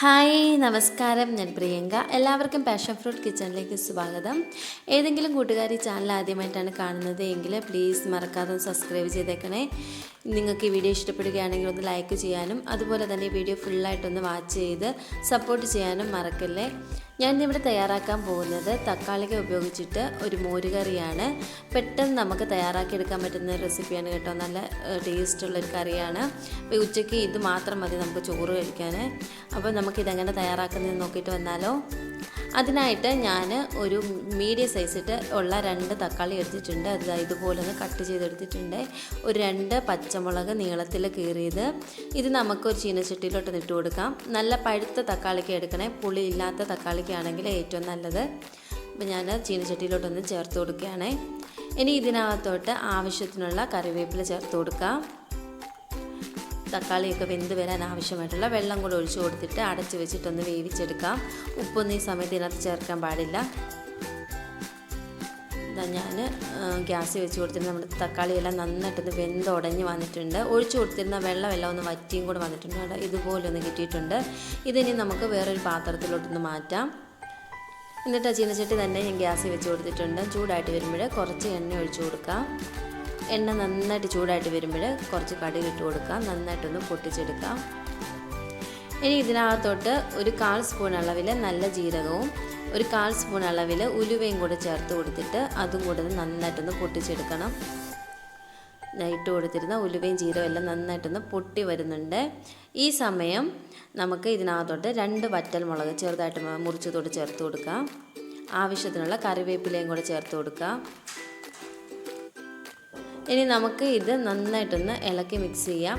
Hi നമസ്കാരം. ഞാൻ പ്രിയങ്ക. എല്ലാവർക്കും പാഷൻ ഫ്രൂട്ട് കിച്ചണിലേക്ക് സ്വാഗതം. ഏതെങ്കിലും കൂട്ടുകാർ ഈ ചാനൽ ആദ്യമായിട്ടാണ് കാണുന്നത് എങ്കിൽ പ്ലീസ് മറക്കാതെ സബ്സ്ക്രൈബ് ചെയ്തേക്കണേ. നിങ്ങൾക്ക് ഈ വീഡിയോ ഇഷ്ടപ്പെടുകയാണെങ്കിൽ ഒന്ന് ലൈക്ക് ചെയ്യാനും അതുപോലെ തന്നെ ഈ വീഡിയോ ഫുള്ളായിട്ടൊന്ന് വാച്ച് ചെയ്ത് സപ്പോർട്ട് ചെയ്യാനും മറക്കല്ലേ? ഞാൻ ഇവിടെ തയ്യാറാക്കാൻ പോകുന്നത് തക്കാളിക്ക ഉപയോഗിച്ചിട്ട് ഒരു മോരുകറിയാണ്. പെട്ടെന്ന് നമുക്ക് തയ്യാറാക്കിയെടുക്കാൻ പറ്റുന്ന റെസിപ്പിയാണ് കേട്ടോ. നല്ല ടേസ്റ്റുള്ളൊരു കറിയാണ്. ഉച്ചയ്ക്ക് ഇത് മാത്രം മതി നമുക്ക് ചോറ് കഴിക്കാൻ. അപ്പോൾ നമുക്കിതെങ്ങനെ തയ്യാറാക്കുന്നതെന്ന് നോക്കിയിട്ട് വന്നാലോ? അതിനായിട്ട് ഞാൻ ഒരു മീഡിയം സൈസിട്ട് ഉള്ള രണ്ട് തക്കാളി എടുത്തിട്ടുണ്ട്. അത് ഇതുപോലെ ഒന്ന് കട്ട് ചെയ്തെടുത്തിട്ടുണ്ട്. ഒരു രണ്ട് പച്ചമുളക് നീളത്തിൽ കീറിയത്. ഇത് നമുക്കൊരു ചീനച്ചട്ടിയിലോട്ട് ഇട്ട് കൊടുക്കാം. നല്ല പഴുത്ത തക്കാളിക്ക് എടുക്കണേ. പുളി ഇല്ലാത്ത തക്കാളിക്കാണെങ്കിൽ ഏറ്റവും നല്ലത്. അപ്പം ഞാൻ ചീനച്ചട്ടിയിലോട്ടൊന്ന് ചേർത്ത് കൊടുക്കുകയാണേ. ഇനി ഇതിനകത്തോട്ട് ആവശ്യത്തിനുള്ള കറിവേപ്പില ചേർത്ത് കൊടുക്കാം. തക്കാളിയൊക്കെ വെന്ത് വരാൻ ആവശ്യമായിട്ടുള്ള വെള്ളം കൂടെ ഒഴിച്ചു കൊടുത്തിട്ട് അടച്ചു വെച്ചിട്ടൊന്ന് വേവിച്ചെടുക്കാം. ഉപ്പൊന്നും ഈ സമയത്ത് ഇതിനകത്ത് ചേർക്കാൻ പാടില്ല. ഞാൻ ഗ്യാസ് വെച്ച് കൊടുത്തിട്ട് നമ്മുടെ തക്കാളിയെല്ലാം നന്നായിട്ടൊന്ന് വെന്തുടഞ്ഞ് വന്നിട്ടുണ്ട്. ഒഴിച്ചു കൊടുത്തിരുന്ന വെള്ളമെല്ലാം ഒന്ന് വറ്റിയും കൂടെ വന്നിട്ടുണ്ട്. അവിടെ ഇതുപോലെ ഒന്ന് കിട്ടിയിട്ടുണ്ട്. ഇതിനി നമുക്ക് വേറൊരു പാത്രത്തിലോട്ടൊന്ന് മാറ്റാം. എന്നിട്ട് ആ ചീനച്ചട്ടി തന്നെ ഞാൻ ഗ്യാസ് വെച്ച് കൊടുത്തിട്ടുണ്ട്. ചൂടായിട്ട് വരുമ്പോൾ കുറച്ച് എണ്ണ ഒഴിച്ചു കൊടുക്കാം. എണ്ണ നന്നായിട്ട് ചൂടായിട്ട് വരുമ്പോൾ കുറച്ച് കടുക് ഇട്ട് കൊടുക്കാം. നന്നായിട്ടൊന്ന് പൊട്ടിച്ചെടുക്കാം. ഇനി ഇതിനകത്തോട്ട് ഒരു കാൽ സ്പൂൺ അളവിൽ നല്ല ജീരകവും ഒരു കാൽ സ്പൂൺ അളവിൽ ഉലുവയും കൂടെ ചേർത്ത് കൊടുത്തിട്ട് അതും കൂടെ നന്നായിട്ടൊന്ന് പൊട്ടിച്ചെടുക്കണം. ഇട്ട് കൊടുത്തിരുന്ന ഉലുവയും ജീരവും എല്ലാം നന്നായിട്ടൊന്ന് പൊട്ടി വരുന്നുണ്ട്. ഈ സമയം നമുക്ക് ഇതിനകത്തോട്ട് രണ്ട് വറ്റൽ മുളക് ചെറുതായിട്ട് മുറിച്ചതോട് ചേർത്ത് കൊടുക്കാം. ആവശ്യത്തിനുള്ള കറിവേപ്പിലയും കൂടെ ചേർത്ത് കൊടുക്കാം. ഇനി നമുക്ക് ഇത് നന്നായിട്ടൊന്ന് ഇളക്കി മിക്സ് ചെയ്യാം.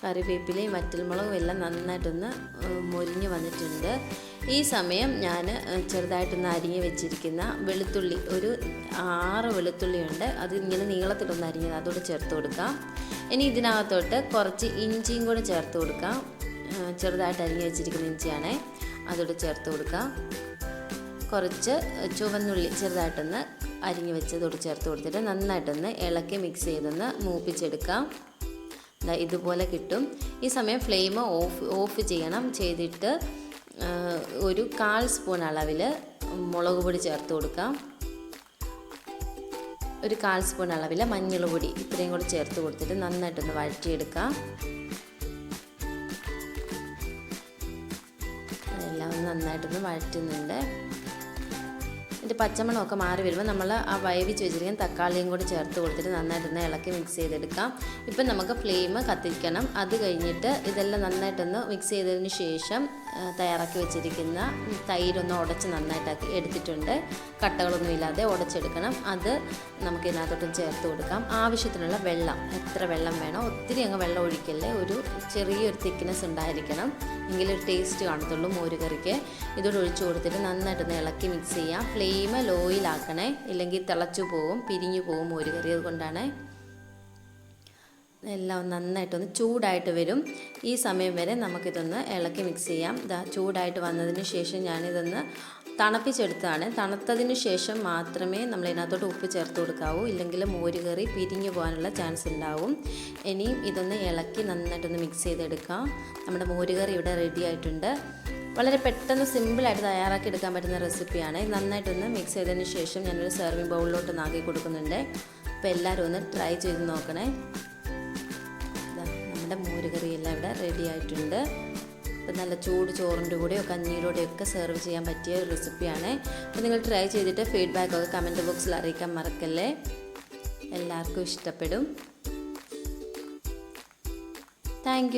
കറിവേപ്പിലയും വറ്റൽമുളകും എല്ലാം നന്നായിട്ടൊന്ന് മൊരിഞ്ഞ് വന്നിട്ടുണ്ട്. ഈ സമയം ഞാൻ ചെറുതായിട്ടൊന്ന് അരിഞ്ഞ് വെച്ചിരിക്കുന്ന വെളുത്തുള്ളി ഒരു ആറ് വെളുത്തുള്ളിയുണ്ട് അത് ഇങ്ങനെ നീളത്തിലൊന്ന് അരിഞ്ഞത് അതുകൊണ്ട് ചേർത്ത് കൊടുക്കാം. ഇനി ഇതിനകത്തോട്ട് കുറച്ച് ഇഞ്ചിയും കൂടെ ചേർത്ത് കൊടുക്കാം. ചെറുതായിട്ട് അരിഞ്ഞ് വെച്ചിരിക്കുന്ന ഇഞ്ചിയാണേ അതോടെ ചേർത്ത് കൊടുക്കാം. കുറച്ച് ചുവന്നുള്ളി ചെറുതായിട്ടൊന്ന് അരിഞ്ഞു വെച്ചതോട് ചേർത്ത് കൊടുത്തിട്ട് നന്നായിട്ടൊന്ന് ഇളക്കി മിക്സ് ചെയ്തൊന്ന് മൂപ്പിച്ചെടുക്കാം. ഇതുപോലെ കിട്ടും. ഈ സമയം ഫ്ലെയിം ഓഫ് ഓഫ് ചെയ്യണം. ചെയ്തിട്ട് ഒരു കാൽ സ്പൂൺ അളവിൽ മുളക് പൊടി ചേർത്ത് കൊടുക്കാം. ഒരു കാൽ സ്പൂൺ അളവിൽ മഞ്ഞൾ പൊടി ഇത്രയും കൂടി ചേർത്ത് കൊടുത്തിട്ട് നന്നായിട്ടൊന്ന് വഴറ്റിയെടുക്കാം. നന്നായിട്ടൊന്ന് വഴറ്റുന്നുണ്ട് ഇതിന്റെ പച്ചമണമൊക്കെ മാറി വരുമ്പോൾ നമ്മൾ ആ വയവിച്ച് വെച്ചിരിക്കുന്ന തക്കാളിയും കൂടി ചേർത്ത് കൊടുത്തിട്ട് നന്നായിട്ടൊന്ന് ഇളക്കി മിക്സ് ചെയ്തെടുക്കാം. ഇപ്പം നമുക്ക് ഫ്ലെയിം കത്തിരിക്കണം അത് കഴിഞ്ഞിട്ട് ഇതെല്ലാം നന്നായിട്ടൊന്ന് മിക്സ് ചെയ്തതിന് ശേഷം തയ്യാറാക്കി വെച്ചിരിക്കുന്ന തൈരൊന്ന് ഉടച്ച് നന്നായിട്ടാക്കി എടുത്തിട്ടുണ്ട്. കട്ടകളൊന്നും ഇല്ലാതെ ഉടച്ചെടുക്കണം. അത് നമുക്ക് ഇതിനകത്തോട്ടും ചേർത്ത് കൊടുക്കാം. ആവശ്യത്തിനുള്ള വെള്ളം എത്ര വെള്ളം വേണം ഒത്തിരി അങ്ങ് വെള്ളം ഒഴിക്കല്ലേ ഒരു ചെറിയൊരു തിക്നെസ് ഉണ്ടായിരിക്കണം. എങ്കിലൊരു ടേസ്റ്റ് കാണത്തുള്ളൂ മോരുകറിക്ക്. ഇതോട് ഒഴിച്ചു കൊടുത്തിട്ട് നന്നായിട്ടൊന്ന് ഇളക്കി മിക്സ് ചെയ്യാം. ഫ്ലെയിം ലോയിലാക്കണേ ഇല്ലെങ്കിൽ തിളച്ചു പോവും പിരിഞ്ഞു പോവും മോരുകറി അതുകൊണ്ടാണ്. എല്ലാം നന്നായിട്ടൊന്ന് ചൂടായിട്ട് വരും. ഈ സമയം വരെ നമുക്കിതൊന്ന് ഇളക്കി മിക്സ് ചെയ്യാം. ഇതാ ചൂടായിട്ട് വന്നതിന് ശേഷം ഞാനിതൊന്ന് തണുപ്പിച്ചെടുത്താണ് തണുത്തതിന് ശേഷം മാത്രമേ നമ്മൾ ഇതിനകത്തോട്ട് ഉപ്പ് ചേർത്ത് കൊടുക്കാവൂ. ഇല്ലെങ്കിൽ മോര് കറി പിരിഞ്ഞു പോകാനുള്ള ചാൻസ് ഉണ്ടാവും. ഇനിയും ഇതൊന്ന് ഇളക്കി നന്നായിട്ടൊന്ന് മിക്സ് ചെയ്തെടുക്കാം. നമ്മുടെ മോര് കറി ഇവിടെ റെഡി ആയിട്ടുണ്ട്. വളരെ പെട്ടെന്ന് സിമ്പിളായിട്ട് തയ്യാറാക്കി എടുക്കാൻ പറ്റുന്ന റെസിപ്പിയാണ് നന്നായിട്ടൊന്ന് മിക്സ് ചെയ്തതിന് ശേഷം ഞാനൊരു സെർവിങ് ബൗളിലോട്ട് നാക്കി കൊടുക്കുന്നുണ്ട്. അപ്പോൾ എല്ലാവരും ഒന്ന് ട്രൈ ചെയ്ത് നോക്കണേ. നമ്മുടെ മോരുകറിയെല്ലാം ഇവിടെ റെഡി ആയിട്ടുണ്ട്. അപ്പം നല്ല ചൂട് ചോറിന്റെ കൂടെയോ കഞ്ഞിയിലൂടെയോ ഒക്കെ സെർവ് ചെയ്യാൻ പറ്റിയ ഒരു റെസിപ്പിയാണ് അപ്പോൾ നിങ്ങൾ ട്രൈ ചെയ്തിട്ട് ഫീഡ്ബാക്ക് ഫീഡ്ബാക്കൊക്കെ കമന്റ് ബോക്സിൽ അറിയിക്കാൻ മറക്കല്ലേ? എല്ലാവർക്കും ഇഷ്ടപ്പെടും. താങ്ക്